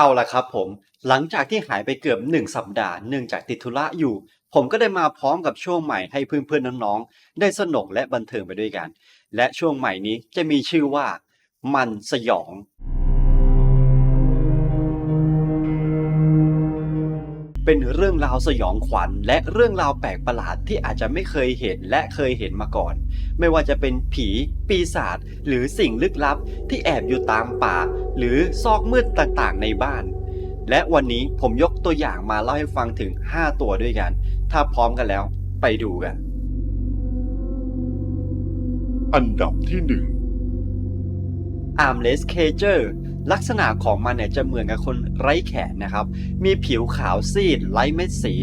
เอาละครับผมหลังจากที่หายไปเกือบหนึ่งสัปดาห์เนื่องจากติดธุระอยู่ ผมก็ได้มาพร้อมกับช่วงใหม่ให้เพื่อนๆน้องๆ ได้สนุกและบันเทิงไปด้วยกัน และช่วงใหม่นี้จะมีชื่อว่า มันสยอง เป็นเรื่องราวสยองขวัญ และเรื่องราวแปลกประหลาดที่อาจจะไม่เคยเห็นและเคยเห็นมาก่อน ไม่ว่าจะเป็นผี ปีศาจหรือสิ่งลึกลับที่แอบอยู่ตามป่า หรือซอกมืดต่างๆในบ้าน และวันนี้ผมยกตัวอย่างมาเล่าให้ฟังถึง 5 ตัวด้วยกัน ถ้าพร้อมกันแล้ว ไปดูกัน อันดับที่หนึ่ง Armless Cager ลักษณะของมันเนี่ยจะเหมือนกับคนไร้แขนนะครับ มีผิวขาวซีดไร้เม็ดสี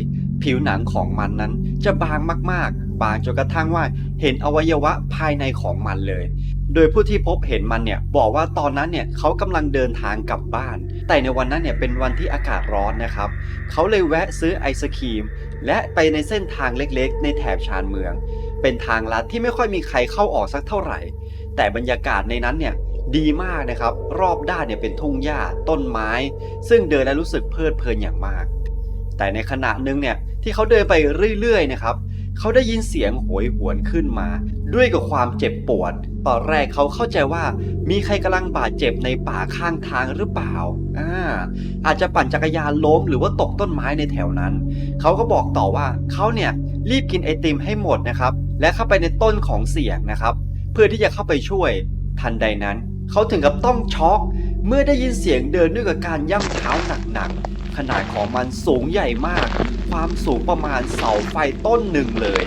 ผิวหนังของมันนั้นจะบางมากๆ บางจนกระทั่งว่าเห็นอวัยวะภายในของมันเลย โดยผู้ที่พบเห็นมันเนี่ยบอกว่าตอนนั้นเนี่ยเขากำลังเดินทางกลับบ้าน แต่ในวันนั้นเนี่ยเป็นวันที่อากาศร้อนนะครับ เขาเลยแวะซื้อไอศครีม และไปในเส้นทางเล็กๆ ในแถบชานเมือง เป็นทางลัดที่ไม่ค่อยมีใครเข้าออกสักเท่าไหร่ แต่บรรยากาศในนั้นเนี่ย ดีมากนะครับ รอบด้านเนี่ยเป็นทุ่งหญ้าต้นไม้ ซึ่งเดินแล้วรู้สึกเพลิดเพลินอย่างมาก แต่ในขณะหนึ่งเนี่ยที่เขาเดินไปเรื่อยๆนะครับเขาได้ยินเสียงโหยหวนขึ้นมา ด้วยกับความเจ็บปวด ตอนแรกเขาเข้าใจว่า มีใครกำลังบาดเจ็บในป่าข้างทางหรือเปล่าอ่าอาจจะปั่นจักรยานล้มหรือว่าตกต้นไม้ในแถวนั้น เขาก็บอกต่อว่าเขาเนี่ยรีบกินไอติมให้หมดนะครับ และเข้าไปในต้นของเสียงนะครับ เพื่อที่จะเข้าไปช่วยทันใดนั้น เขาถึงกับต้องช็อก เมื่อได้ยินเสียงเดินด้วยกับการย่ำเท้าหนักๆ ขนาดของมันสูงใหญ่มาก ความสูงประมาณเสาไฟต้นหนึ่งเลย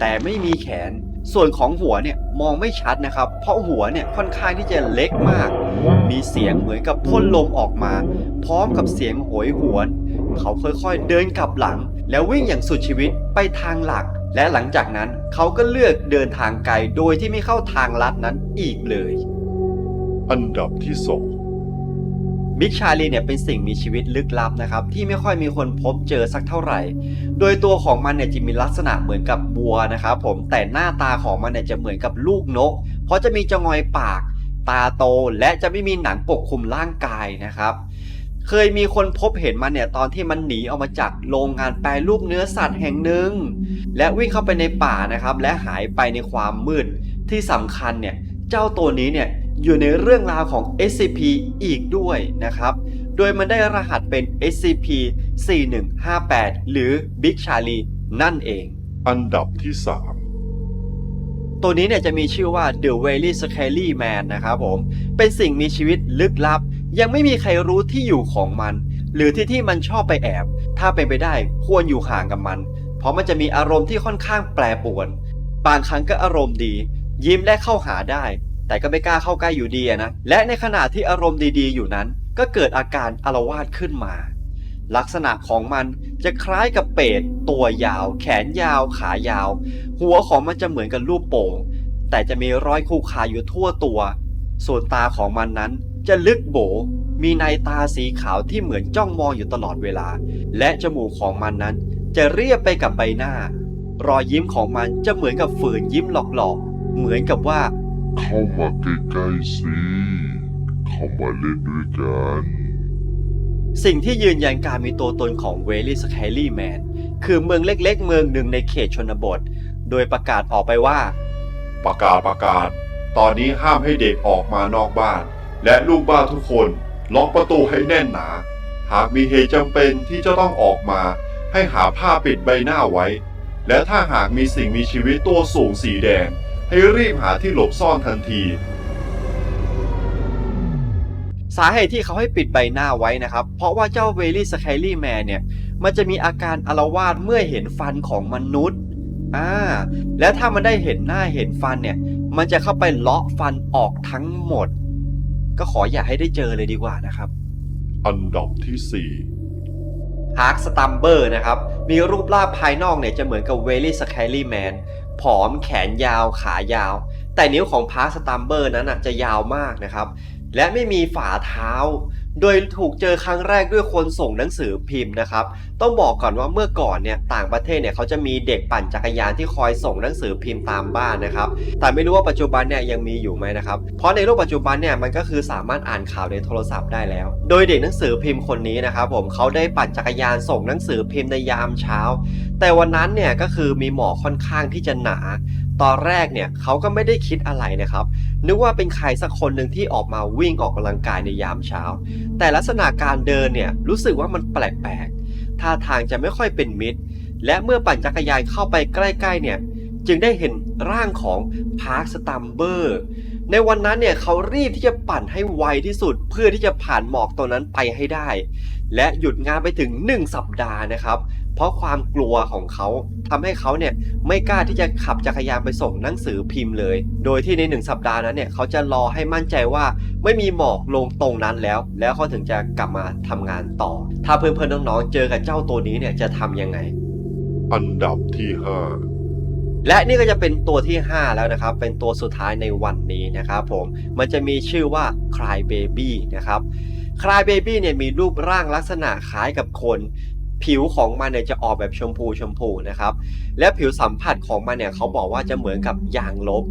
แต่ไม่มีแขน ส่วนของหัวเนี่ยมองไม่ชัดนะครับ เพราะหัวเนี่ยค่อนข้างที่จะเล็กมาก มีเสียงเหมือนกับพ่นลมออกมา พร้อมกับเสียงโหยหวน เขาค่อยๆเดินกลับหลัง แล้ววิ่งอย่างสุดชีวิตไปทางหลัก และหลังจากนั้นเขาก็เลือกเดินทางไกลโดยที่ไม่เข้าทางลัดนั้นอีกเลย อันดับที่สองบิ๊กชาลีเนี่ยเป็นสิ่งมีชีวิตลึกลับนะครับ ที่ไม่ค่อยมีคนพบเจอสักเท่าไหร่ โดยตัวของมันเนี่ยจะมีลักษณะเหมือนกับบัวนะครับผมแต่หน้าตาของมันเนี่ยจะเหมือนกับลูกนก เพราะจะมีจงอยปาก ตาโตและจะไม่มีหนังปกคลุมร่างกายนะครับ เคยมีคนพบเห็นมันเนี่ยตอนที่มันหนีออกมาจากโรงงานแปรรูปเนื้อสัตว์แห่งหนึ่ง และวิ่งเข้าไปในป่านะครับ และหายไปในความมืดที่สำคัญเนี่ยเจ้าตัวนี้เนี่ย อยู่ในเรื่องราวของ SCP อีกด้วยนะครับ โดยมันได้รหัสเป็น SCP 4158 หรือ Big Charlie นั่นเอง อันดับที่สามตัวนี้เนี่ยจะมีชื่อว่า The Very Scary Man นะครับผม เป็นสิ่งมีชีวิตลึกลับ ยังไม่มีใครรู้ที่อยู่ของมัน หรือที่ที่มันชอบไปแอบ ถ้าเป็นไปได้ควรอยู่ห่างกับมัน เพราะมันจะมีอารมณ์ที่ค่อนข้างแปรปรวน บางครั้งก็อารมณ์ดี ยิ้มและเข้าหาได้ แต่ก็ไม่กล้าเข้าใกล้อยู่ดีนะ และในขณะที่อารมณ์ดีๆ อยู่นั้น ก็เกิดอาการอารวาสขึ้นมา ลักษณะของมันจะคล้ายกับเป็ด ตัวยาว แขนยาว ขายาว หัวของมันจะเหมือนกับรูปโป่ง แต่จะมีรอยคูขาอยู่ทั่วตัว ส่วนตาของมันนั้นจะลึกโบ มีในตาสีขาวที่เหมือนจ้องมองอยู่ตลอดเวลา และจมูกของมันนั้น จะเรียบไปกับใบหน้า รอยยิ้มของมันจะเหมือนกับฝืนยิ้มหลอกๆ เหมือนกับว่า เข้ามาใกล้ๆสิ เข้ามาเล่นด้วยกัน สิ่งที่ยืนยันการมีตัวตนของเวลี่ส c คลี่แมนคือเมืองเล็กๆ เมืองหนึ่งในเขตชนบท โดยประกาศออกไปว่า ประกาศประกาศ ตอนนี้ห้ามให้เด็กออกมานอกบ้าน และลูกบ้านทุกคนล็อกประตูให้แน่นหนา หากมีเหตุจำเป็นที่จะต้องออกมา ให้หาผ้าปิดใบหน้าไว้ และถ้าหากมีสิ่งมีชีวิตตัวสูงสีแดง ให้รีบหาที่หลบซ่อนทันที สาเหตุที่เขาให้ปิดใบหน้าไว้นะครับ เพราะว่าเจ้าเวลี่ส c คลี่แมนเนี่ย มันจะมีอาการอารวาสเมื่อเห็นฟันของมนุษย์อ่าและถ้ามันได้เห็นหน้าเห็นฟันเนี่ย มันจะเข้าไปเลาะฟันออกทั้งหมด ก็ขออย่าให้ได้เจอเลยดีกว่านะครับ อันดับที่สี่ฮาร์กสตัมเบอร์นะครับ มีรูปร่างภายนอกเนี่ยจะเหมือนกับเวลี่ส c คลี่แมน ผอมแขนยาวขายาว แต่นิ้วของพาร์คสตัมเบอร์นั้นนะจะยาวมากนะครับ และไม่มีฝ่าเท้า โดยถูกเจอครั้งแรกด้วยคนส่งหนังสือพิมพ์นะครับ ต้องบอกก่อนว่าเมื่อก่อนเนี่ยต่างประเทศเนี่ยเขาจะมีเด็กปั่นจักรยานที่คอยส่งหนังสือพิมพ์ตามบ้านนะครับ แต่ไม่รู้ว่าปัจจุบันเนี่ยยังมีอยู่ไหมนะครับ เพราะในโลกปัจจุบันเนี่ยมันก็คือสามารถอ่านข่าวในโทรศัพท์ได้แล้ว โดยเด็กหนังสือพิมพ์คนนี้นะครับผมเขาได้ปั่นจักรยานส่งหนังสือพิมพ์ในยามเช้า แต่วันนั้นเนี่ยก็คือมีหมอกค่อนข้างที่จะหนา ตอนแรกเนี่ยเขาก็ไม่ได้คิดอะไรนะครับ นึกว่าเป็นใครสักคนหนึ่งที่ออกมาวิ่งออกกำลังกายในยามเช้า แต่ลักษณะการเดินเนี่ยรู้สึกว่ามันแปลกๆท่าทางจะไม่ค่อยเป็นมิตร และเมื่อปั่นจักรยานเข้าไปใกล้ๆเนี่ยจึงได้เห็นร่างของพาร์คสตัมเบอร์ในวันนั้นเนี่ยเขารีบที่จะปั่นให้ไวที่สุด เพื่อที่จะผ่านหมอกตัวนั้นไปให้ได้ และหยุดงานไปถึง 1 สัปดาห์นะครับ เพราะความกลัวของเขาทำให้เขาเนี่ยไม่กล้าที่จะขับจักรยานไปส่งหนังสือพิมพ์เลย โดยที่ใน1สัปดาห์นั้นเนี่ยเขาจะรอให้มั่นใจว่าไม่มีหมอกลงตรงนั้นแล้ว แล้วเขาถึงจะกลับมาทำงานต่อ ถ้าเพื่อนๆน้องๆ เจอกับเจ้าตัวนี้เนี่ยจะทำยังไง อันดับที่ห้าและนี่ก็จะเป็นตัวที่ 5 แล้วนะครับ เป็นตัวสุดท้ายในวันนี้นะครับผม มันจะมีชื่อว่า Cry Baby นะครับ Cry Baby เนี่ยมีรูปร่างลักษณะคล้ายกับคน ผิวของมันเนี่ยจะออกแบบชมพูชมพูนะครับ และผิวสัมผัสของมันเนี่ยเขาบอกว่าจะเหมือนกับยางลบ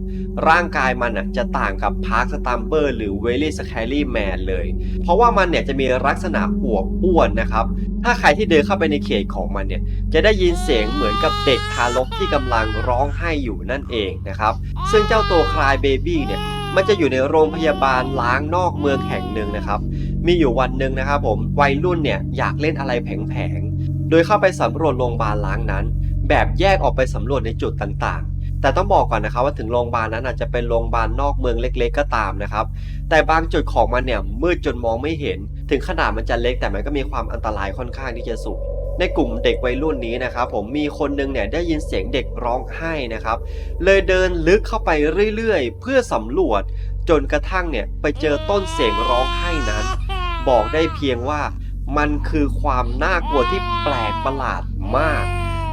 ร่างกายมันอะจะต่างกับพาร์คสตัมเปอร์หรือเวลี่สแครี่แมนเลย เพราะว่ามันเนี่ยจะมีลักษณะอวบอ้วนนะครับ ถ้าใครที่เดินเข้าไปในเขตของมันเนี่ยจะได้ยินเสียงเหมือนกับเด็กทารกที่กำลังร้องไห้อยู่นั่นเองนะครับ ซึ่งเจ้าตัวคลายเบบี้เนี่ยมันจะอยู่ในโรงพยาบาลล้างนอกเมืองแห่งหนึ่งนะครับ มีอยู่วันหนึ่งนะครับผมวัยรุ่นเนี่ยอยากเล่นอะไรแผงๆ โดยเข้าไปสำรวจโรงพยาบาลล้างนั้น แบบแยกออกไปสำรวจในจุดต่างๆ แต่ต้องบอกก่อนนะครับว่าถึงโรงพยาบาลนั้นอาจจะเป็นโรงพยาบาลนอกเมืองเล็ก ๆ ก็ตามนะครับ แต่บางจุดของมันเนี่ยมืดจนมองไม่เห็น ถึงขนาดมันจะเล็กแต่มันก็มีความอันตรายค่อนข้างที่จะสูงในกลุ่มเด็กวัยรุ่นนี้นะครับผมมีคนหนึงเนี่ยได้ยินเสียงเด็กร้องไห้นะครับ เลยเดินลึกเข้าไปเรื่อยๆ เพื่อสำรวจจนกระทั่งเนี่ยไปเจอต้นเสียงร้องไห้นั้น บอกได้เพียงว่า มันคือความน่ากลัวที่แปลกประหลาดมาก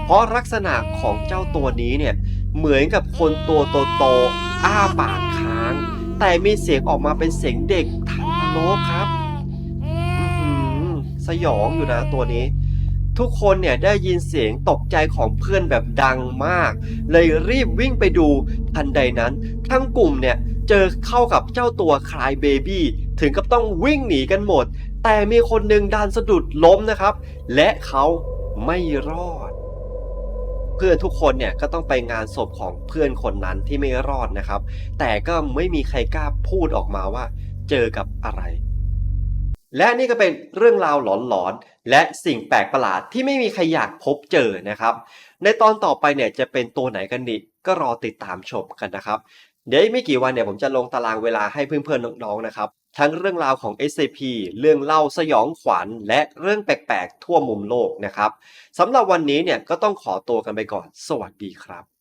เพราะลักษณะของเจ้าตัวนี้เนี่ยเหมือนกับคนตัวโตๆอ้าปากค้าง แต่มีเสียงออกมาเป็นเสียงเด็กทารกครับอื้อหือสยองอยู่นะตัวนี้ ทุกคนเนี่ยได้ยินเสียงตกใจของเพื่อนแบบดังมาก เลยรีบวิ่งไปดูทันใดนั้น ทั้งกลุ่มเนี่ยเจอเข้ากับเจ้าตัวคลายเบบี้ถึงกับต้องวิ่งหนีกันหมด แต่มีคนหนึ่งดันสะดุดล้มนะครับ และเขาไม่รอด เพื่อนทุกคนเนี่ยก็ต้องไปงานศพของเพื่อนคนนั้นที่ไม่รอดนะครับ แต่ก็ไม่มีใครกล้าพูดออกมาว่า เจอกับอะไร และนี่ก็เป็นเรื่องราวหลอนๆและสิ่งแปลกประหลาดที่ไม่มีใครอยากพบเจอนะครับ ในตอนต่อไปเนี่ยจะเป็นตัวไหนกันดีก็รอติดตามชมกันนะครับ เดี๋ยวไม่กี่วันเนี่ยผมจะลงตารางเวลาให้เพื่อนๆน้องๆนะครับ ทั้งเรื่องราวของ SCP เรื่องเล่าสยองขวัญ และเรื่องแปลกๆ ทั่วมุมโลกนะครับสำหรับวันนี้เนี่ยก็ต้องขอตัวกันไปก่อน สวัสดีครับ